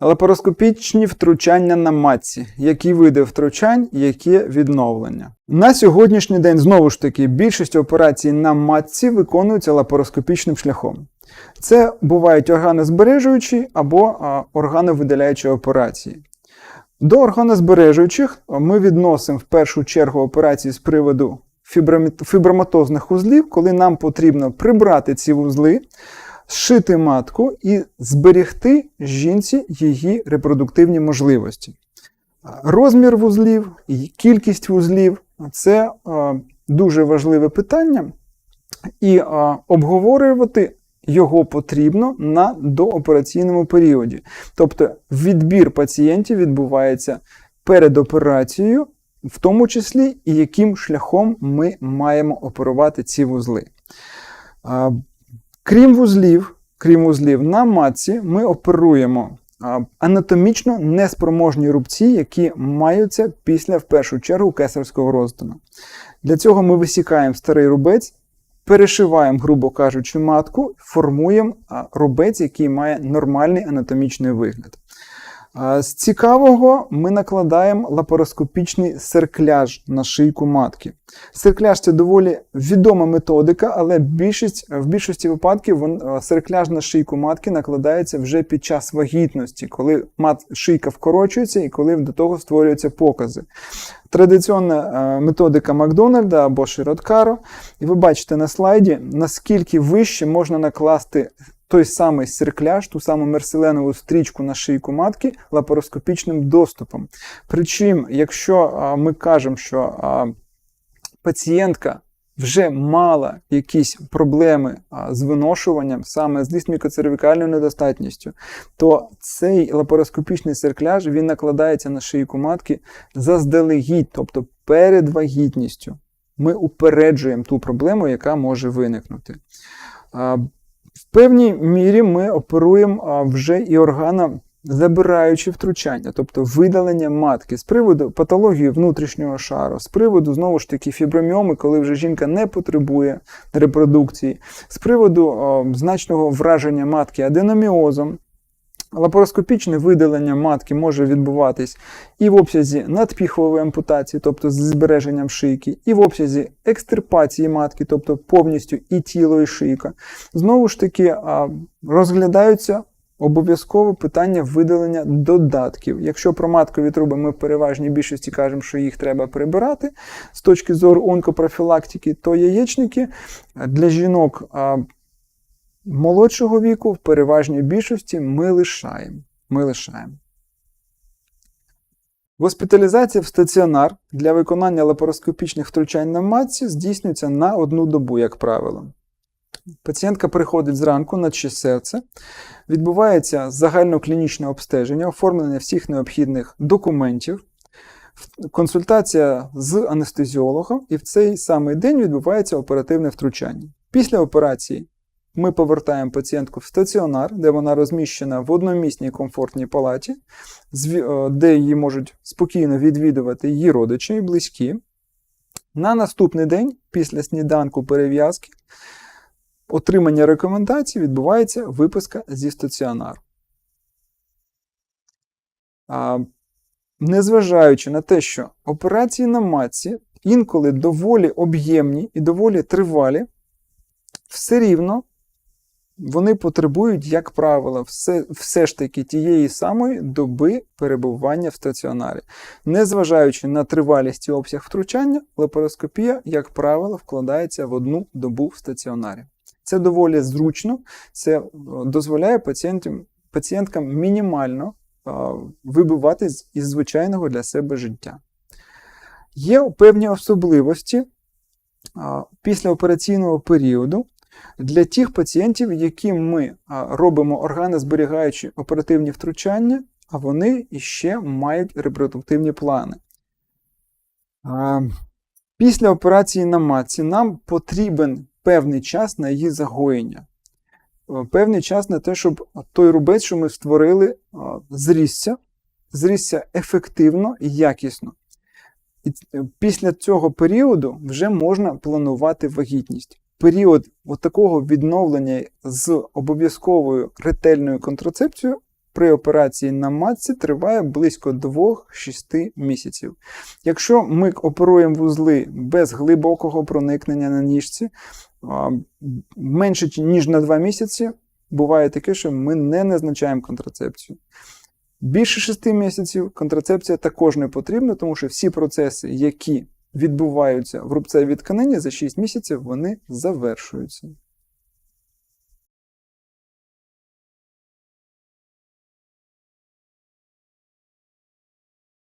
Лапароскопічні втручання на матці. Які види втручань, які відновлення. На сьогоднішній день, знову ж таки, більшість операцій на матці виконуються лапароскопічним шляхом. Це бувають органозбережуючі або органовидаляючі операції. До органозбережуючих ми відносимо в першу чергу операції з приводу фіброматозних вузлів, коли нам потрібно прибрати ці вузли, зшити матку і зберегти жінці її репродуктивні можливості. Розмір вузлів і кількість вузлів це е, дуже важливе питання, і е, обговорювати його потрібно на доопераційному періоді. Тобто відбір пацієнтів відбувається перед операцією, в тому числі і яким шляхом ми маємо оперувати ці вузли. Крім вузлів, крім вузлів, на матці ми оперуємо анатомічно неспроможні рубці, які маються після, в першу чергу, кесарського розтину. Для цього ми висікаємо старий рубець, перешиваємо, грубо кажучи, матку, формуємо рубець, який має нормальний анатомічний вигляд. З цікавого ми накладаємо лапароскопічний серкляж на шийку матки. Серкляж це доволі відома методика, але більшість, в більшості випадків вон, е, серкляж на шийку матки накладається вже під час вагітності, коли мат, шийка вкорочується і коли до того створюються покази. Традиційна е, методика Макдональда або Широткаро. І ви бачите на слайді, наскільки вище можна накласти той самий серкляж, ту саму мерселенову стрічку на шийку матки лапароскопічним доступом. Причому, якщо ми кажемо, що пацієнтка вже мала якісь проблеми з виношуванням, саме з ліснімікоцервікальною недостатністю, то цей лапароскопічний серкляж він накладається на шийку матки заздалегідь, тобто перед вагітністю. Ми упереджуємо ту проблему, яка може виникнути. Певній мірі ми оперуємо вже і органа забираючи втручання, тобто видалення матки з приводу патології внутрішнього шару, з приводу знову ж таки фіброміоми, коли вже жінка не потребує репродукції, з приводу о, значного враження матки аденоміозом. Лапароскопічне видалення матки може відбуватись і в обсязі надпіхової ампутації, тобто з збереженням шийки, і в обсязі екстирпації матки, тобто повністю і тіло, і шийка. Знову ж таки, розглядаються обов'язково питання видалення додатків. Якщо про маткові труби ми в переважній більшості кажемо, що їх треба прибирати з точки зору онкопрофілактики, то яєчники для жінок молодшого віку в переважній більшості ми лишаємо. Ми лишаємо. Госпіталізація в стаціонар для виконання лапароскопічних втручань на матці здійснюється на одну добу, як правило. Пацієнтка приходить зранку на чи серце, відбувається загальноклінічне обстеження, оформлення всіх необхідних документів, консультація з анестезіологом, і в цей самий день відбувається оперативне втручання. Після операції ми повертаємо пацієнтку в стаціонар, де вона розміщена в одномісній комфортній палаті, е, де її можуть спокійно відвідувати її родичі і близькі. На наступний день, після сніданку перев'язки, отримання рекомендацій відбувається виписка зі стаціонару. Незважаючи на те, що операції на матці інколи доволі об'ємні і доволі тривалі, все рівно вони потребують, як правило, все, все ж таки тієї самої доби перебування в стаціонарі. Незважаючи на тривалість і обсяг втручання, лапароскопія, як правило, вкладається в одну добу в стаціонарі. Це доволі зручно, це е, дозволяє пацієнтам, пацієнткам мінімально е, вибиватись із звичайного для себе життя. Є певні особливості е, післяопераційного періоду для тих пацієнтів, яким ми робимо органозберігаючі оперативні втручання, а вони іще мають репродуктивні плани. Після операції на матці нам потрібен певний час на її загоєння. Певний час на те, щоб той рубець, що ми створили, зрісся, зрісся ефективно і якісно. І е, після цього періоду вже можна планувати вагітність період от такого відновлення з обов'язковою ретельною контрацепцією при операції на матці триває близько 2-6 місяців. Якщо ми оперуємо вузли без глибокого проникнення на ніжці, менше ніж на 2 місяці, буває таке, що ми не назначаємо контрацепцію. Більше 6 місяців контрацепція також не потрібна, тому що всі процеси, які відбуваються в рубцевій тканині за 6 місяців, вони завершуються.